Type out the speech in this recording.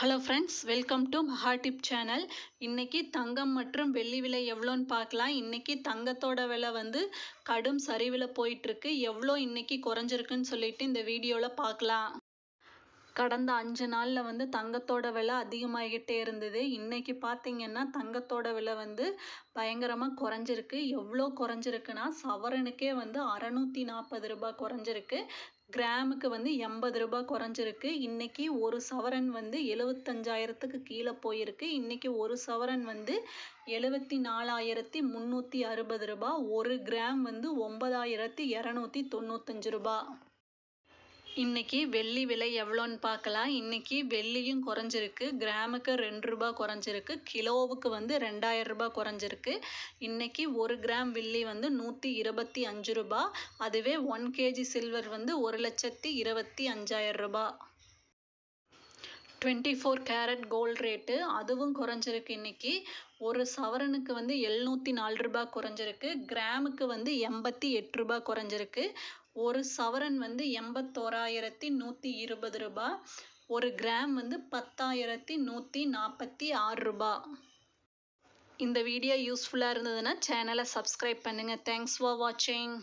Hello friends welcome to Maha tip channel இன்றைக்கி தங்கம் மற்றும் வெள்ளி விலை எவ்வளோன்னு பார்க்கலாம். இன்னைக்கு தங்கத்தோட விலை வந்து கடும் சரிவில் போயிட்டுருக்கு எவ்வளோ இன்றைக்கி குறைஞ்சிருக்குன்னு சொல்லிட்டு இந்த வீடியோவில் பார்க்கலாம். கடந்த அஞ்சு நாளில் வந்து தங்கத்தோட விலை அதிகமாகிட்டே இருந்தது. இன்றைக்கி பார்த்தீங்கன்னா தங்கத்தோட விலை வந்து பயங்கரமாக குறைஞ்சிருக்கு. எவ்வளோ குறைஞ்சிருக்குன்னா சவரனுக்கே வந்து அறநூற்றி நாற்பது ரூபாய் குறைஞ்சிருக்கு. கிராமுக்கு வந்து எண்பது ரூபாய் குறைஞ்சிருக்கு. இன்றைக்கி ஒரு சவரன் வந்து எழுவத்தஞ்சாயிரத்துக்கு கீழே போயிருக்கு. இன்றைக்கி ஒரு சவரன் வந்து எழுபத்தி நாலாயிரத்தி முந்நூற்றி அறுபது ரூபாய். ஒரு கிராம் வந்து ஒன்பதாயிரத்தி இரநூத்தி தொண்ணூத்தஞ்சு ரூபா இன்னைக்கு வெள்ளி விலை எவ்வளோன்னு பார்க்கலாம். இன்னைக்கு வெள்ளியும் குறைஞ்சிருக்கு. கிராமுக்கு ரெண்டு ரூபாய் குறைஞ்சிருக்கு. கிலோவுக்கு வந்து ரெண்டாயிரம் ரூபாய் குறைஞ்சிருக்கு. இன்னைக்கு ஒரு கிராம் வெள்ளி வந்து நூற்றி இருபத்தி அஞ்சு ரூபா. அதுவே ஒன் கேஜி சில்வர் வந்து ஒரு லட்சத்தி இருபத்தி அஞ்சாயிரம் ரூபா. Twenty four carat gold rate அதுவும் குறைஞ்சிருக்கு இன்னைக்கு. ஒரு சவரனுக்கு வந்து எழுநூற்றி நாலு ரூபாய் குறைஞ்சிருக்கு. கிராமுக்கு வந்து எண்பத்தி எட்டு ரூபாய் குறைஞ்சிருக்கு. ஒரு சவரன் வந்து எண்பத்தோராயிரத்தி நூற்றி இருபது ரூபா. ஒரு கிராம் வந்து பத்தாயிரத்தி நூற்றி நாற்பத்தி ஆறு ரூபா. இந்த வீடியோ யூஸ்ஃபுல்லாக இருந்ததுன்னா சேனலை சப்ஸ்கிரைப் பண்ணுங்கள் தேங்க்ஸ் ஃபார் வாட்சிங்